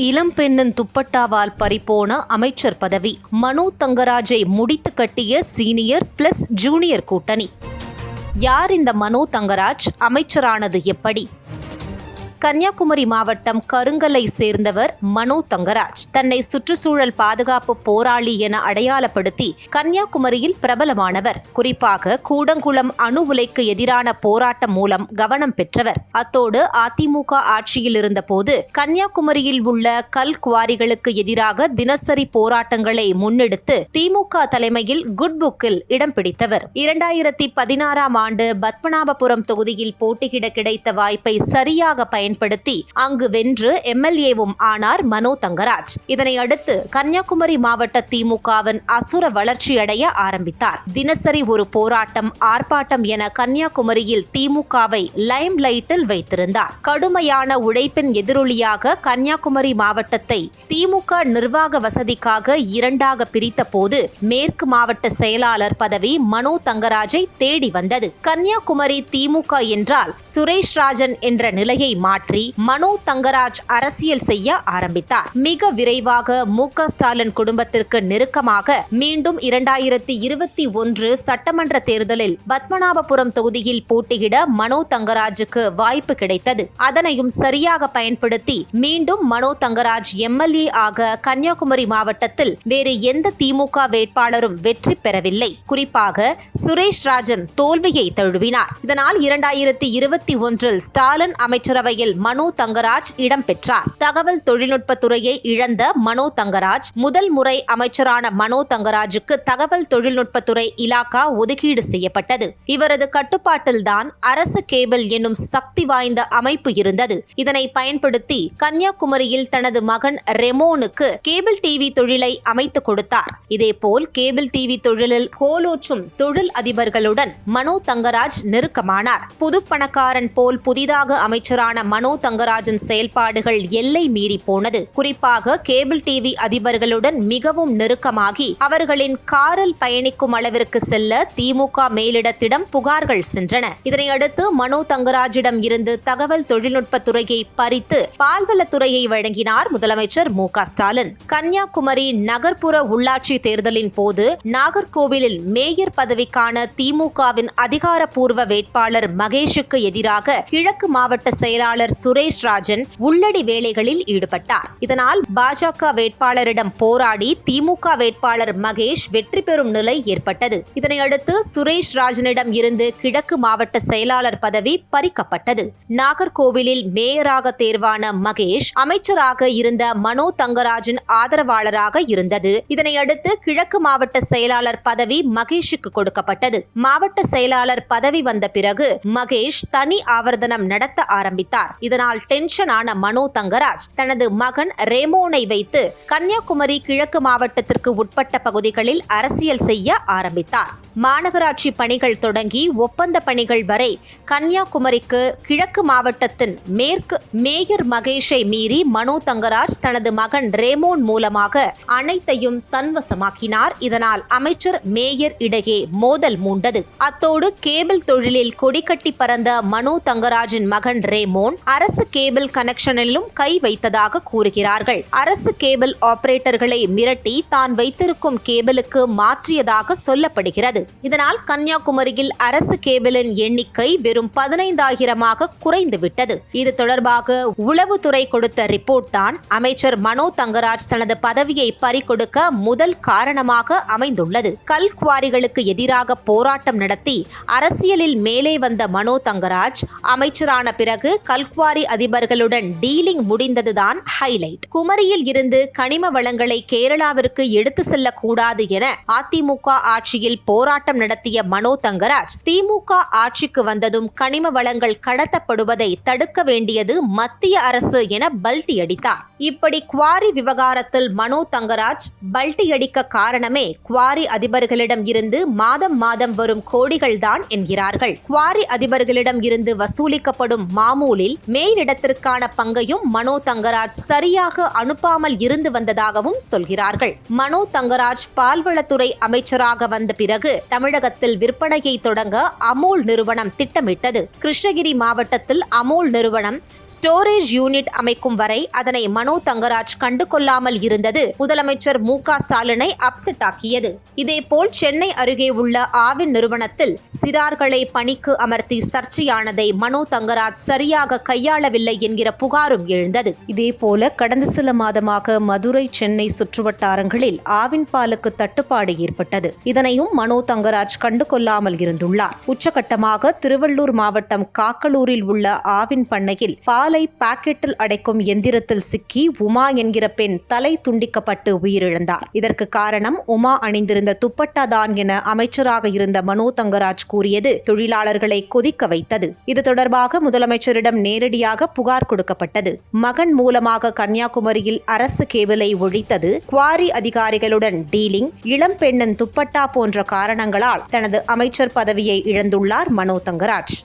இளம்பெண்ணின் துப்பட்டாவால் பறிபோன அமைச்சர் பதவி. மனோ தங்கராஜை முடித்து கட்டிய சீனியர் பிளஸ் ஜூனியர் கூட்டணி. யார் இந்த மனோ தங்கராஜ்? அமைச்சரானது எப்படி? கன்னியாகுமரி மாவட்டம் கருங்கலை சேர்ந்தவர் மனோ தங்கராஜ். தன்னை சுற்றுச்சூழல் பாதுகாப்பு போராளி என அடையாளப்படுத்தி கன்னியாகுமரியில் பிரபலமானவர். குறிப்பாக கூடங்குளம் அணு உலைக்கு எதிரான போராட்டம் மூலம் கவனம் பெற்றவர். அத்தோடு அதிமுக ஆட்சியில் இருந்தபோது கன்னியாகுமரியில் உள்ள கல் குவாரிகளுக்கு எதிராக தினசரி போராட்டங்களை முன்னெடுத்து திமுக தலைமையில் குட் புக்கில் இடம் பிடித்தவர். இரண்டாயிரத்தி பதினாறாம் ஆண்டு பத்மநாபபுரம் தொகுதியில் போட்டியிட கிடைத்த வாய்ப்பை சரியாக பயன் பயன்படுத்தி அங்கு வென்று எம்எல்ஏவும் ஆனார் மனோ தங்கராஜ். இதனை அடுத்து கன்னியாகுமரி மாவட்ட திமுகவின் அசுர வளர்ச்சியடைய ஆரம்பித்தார். தினசரி ஒரு போராட்டம் ஆர்ப்பாட்டம் என கன்னியாகுமரியில் திமுகவை லைம் லைட்டில் வைத்திருந்தார். கடுமையான உழைப்பின் எதிரொலியாக கன்னியாகுமரி மாவட்டத்தை திமுக நிர்வாக வசதிக்காக இரண்டாக பிரித்த போது மேற்கு மாவட்ட செயலாளர் பதவி மனோ தங்கராஜை தேடி வந்தது. கன்னியாகுமரி திமுக என்றால் சுரேஷ் ராஜன் என்ற நிலையை மாற்ற மனோ தங்கராஜ் அரசியல் செய்ய ஆரம்பித்தார். மிக விரைவாக மு க ஸ்டாலின் குடும்பத்திற்கு நெருக்கமாக மீண்டும் இரண்டாயிரத்தி இருபத்தி ஒன்று சட்டமன்ற தேர்தலில் பத்மநாபபுரம் தொகுதியில் போட்டியிட மனோ தங்கராஜுக்கு வாய்ப்பு கிடைத்தது. அதனையும் சரியாக பயன்படுத்தி மீண்டும் மனோ தங்கராஜ் எம்எல்ஏ ஆக கன்னியாகுமரி மாவட்டத்தில் வேறு எந்த திமுக வேட்பாளரும் வெற்றி பெறவில்லை. குறிப்பாக சுரேஷ் ராஜன் தோல்வியை தழுவினார். இதனால் இரண்டாயிரத்தி இருபத்தி ஒன்றில் ஸ்டாலின் அமைச்சரவையில் மனோ தங்கராஜ் இடம்பெற்றார். தகவல் தொழில்நுட்பத்துறையை இழந்த மனோ தங்கராஜ் முதல் முறை அமைச்சரான மனோ தங்கராஜுக்கு தகவல் தொழில்நுட்பத்துறை இலாக்கா ஒதுக்கீடு செய்யப்பட்டது. இவரது கட்டுப்பாட்டில்தான் அரசு கேபிள் என்னும் சக்தி வாய்ந்த அமைப்பு இருந்தது. இதனை பயன்படுத்தி கன்னியாகுமரியில் தனது மகன் ரெமோனுக்கு கேபிள் டிவி தொழிலை அமைத்துக் கொடுத்தார். இதேபோல் கேபிள் டிவி தொழிலில் கோலோற்றும் தொழில் அதிபர்களுடன் மனோ தங்கராஜ் நெருக்கமானார். புது பணக்காரன் போல் புதிதாக அமைச்சரான மனோ தங்கராஜன் செயல்பாடுகள் எல்லை மீறி போனது. குறிப்பாக கேபிள் டிவி அதிபர்களுடன் மிகவும் நெருக்கமாகி அவர்களின் காரில் பயணிக்கும் அளவிற்கு செல்ல திமுக மேலிடத்திடம் புகார்கள் சென்றன. இதனையடுத்து மனோ தங்கராஜிடம் இருந்து தகவல் தொழில்நுட்பத்துறையை பறித்து பால்வளத்துறையை வழங்கினார் முதலமைச்சர் மு க ஸ்டாலின். கன்னியாகுமரி நகர்ப்புற உள்ளாட்சி தேர்தலின் போது நாகர்கோவிலில் மேயர் பதவிக்கான திமுகவின் அதிகாரப்பூர்வ வேட்பாளர் மகேஷுக்கு எதிராக கிழக்கு மாவட்ட செயலாளர் சுரேஷ் ராஜன் உள்ளடி வேலைகளில் ஈடுபட்டார். இதனால் பாஜக வேட்பாளரிடம் போராடி திமுக வேட்பாளர் மகேஷ் வெற்றி பெறும் நிலை ஏற்பட்டது. இதனையடுத்து சுரேஷ் ராஜனிடம் இருந்து கிழக்கு மாவட்ட செயலாளர் பதவி பறிக்கப்பட்டது. நாகர்கோவிலில் மேயராக தேர்வான மகேஷ் அமைச்சராக இருந்த மனோ தங்கராஜன் ஆதரவாளராக இருந்தது. இதனையடுத்து கிழக்கு மாவட்ட செயலாளர் பதவி மகேஷுக்கு கொடுக்கப்பட்டது. மாவட்ட செயலாளர் பதவி வந்த பிறகு மகேஷ் தனி ஆவர்த்தனம் நடத்த ஆரம்பித்தார். இதனால் டென்ஷன் ஆன மனோ தங்கராஜ் தனது மகன் ரேமோனை வைத்து கன்னியாகுமரி கிழக்கு மாவட்டத்திற்கு உட்பட்ட பகுதிகளில் அரசியல் செய்ய ஆரம்பித்தார். மாநகராட்சி பணிகள் தொடங்கி ஒப்பந்த பணிகள் வரை கன்னியாகுமரிக்கு கிழக்கு மாவட்டத்தின் மேற்கு மேயர் மகேஷை மீறி மனோ தங்கராஜ் தனது மகன் ரேமோன் மூலமாக அனைத்தையும் தன்வசமாக்கினார். இதனால் அமைச்சர் மேயர் இடையே மோதல் மூண்டது. அத்தோடு கேபிள் தொழிலில் கொடிக்கட்டி பறந்த மனோ தங்கராஜின் மகன் ரேமோன் அரசு கேபிள் கனெக்ஷனிலும் கை வைத்ததாக கூறுகிறார்கள். அரசு கேபிள் ஆபரேட்டர்களை மிரட்டி தான் வைத்திருக்கும் கேபிளுக்கு மாற்றியதாக சொல்லப்படுகிறது. இதனால் கன்னியாகுமரியில் அரசு கேபிளின் எண்ணிக்கை வெறும் பதினைந்தாயிரமாக குறைந்துவிட்டது. இது தொடர்பாக உளவுத்துறை கொடுத்த ரிப்போர்ட் தான் அமைச்சர் மனோ தங்கராஜ் தனது பதவியை பறிகொடுக்க முதல் காரணமாக அமைந்துள்ளது. கல் குவாரிகளுக்கு எதிராக போராட்டம் நடத்தி அரசியலில் மேலே வந்த மனோ தங்கராஜ் அமைச்சரான பிறகு கல்குவாரி அதிபர்களுடன் டீலிங் முடிந்ததுதான் ஹைலைட். குமரியில் இருந்து கனிம வளங்களை கேரளாவிற்கு எடுத்து செல்லக்கூடாது என அதிமுக ஆட்சியில் போராட்டம் நடத்திய மனோ தங்கராஜ் திமுக ஆட்சிக்கு வந்ததும் கனிம வளங்கள் கடத்தப்படுவதை தடுக்க வேண்டியது மத்திய அரசு என பல்டி அடித்தார். இப்படி குவாரி விவகாரத்தில் மனோ தங்கராஜ் பல்டி அடிக்க காரணமே குவாரி அதிபர்களிடம் இருந்து மாதம் மாதம் வரும் கோடிகள் தான் என்கிறார்கள். குவாரி அதிபர்களிடம் இருந்து வசூலிக்கப்படும் மாமூலில் மேலிடத்திற்கான பங்கையும் மனோ தங்கராஜ் சரியாக அனுப்பாமல் இருந்து வந்ததாகவும் சொல்கிறார்கள். மனோ தங்கராஜ் பால்வளத்துறை அமைச்சராக வந்த பிறகு தமிழகத்தில் விற்பனையை தொடங்க அமூல் நிறுவனம் திட்டமிட்டது. கிருஷ்ணகிரி மாவட்டத்தில் அமூல் நிறுவனம் ஸ்டோரேஜ் யூனிட் அமைக்கும் வரை அதனை மனோ தங்கராஜ் கண்டு கொள்ளாமல் இருந்தது. முதலமைச்சர் மு க ஸ்டாலினை அப்செட் ஆக்கியது. இதேபோல் சென்னை அருகே உள்ள ஆவின் நிறுவனத்தில் சிறார்களை பணிக்கு அமர்த்தி சர்ச்சையானதை மனோ தங்கராஜ் சரியாக கையாளவில்லை என்கிற புகாரும் எழுந்தது. இதேபோல கடந்த சில மாதமாக மதுரை சென்னை சுற்றுவட்டாரங்களில் ஆவின் பாலுக்கு தட்டுப்பாடு ஏற்பட்டது. இதனையும் மனோ தங்கராஜ் கண்டு கொள்ளாமல் இருந்துள்ளார். உச்சகட்டமாக திருவள்ளூர் மாவட்டம் காக்கலூரில் உள்ள ஆவின் பண்ணையில் பாலை பாக்கெட்டில் அடைக்கும் எந்திரத்தில் சிக்கி உமா என்கிற பெண் தலை துண்டிக்கப்பட்டு உயிரிழந்தார். இதற்கு காரணம் உமா அணிந்திருந்த துப்பட்டா தான் என அமைச்சராக இருந்த மனோ தங்கராஜ் கூறியது தொழிலாளர்களை கொதிக்க வைத்தது. இது தொடர்பாக முதலமைச்சரிடம் நேரடியாக புகார் கொடுக்கப்பட்டது. மகன் மூலமாக கன்னியாகுமரியில் அரசு கேபிளை ஒழித்தது. குவாரி அதிகாரிகளுடன் டீலிங் இளம்பெண்ணன் துப்பட்டா போன்ற காரணங்களால் தனது அமைச்சர் பதவியை இழந்துள்ளார் மனோ தங்கராஜ்.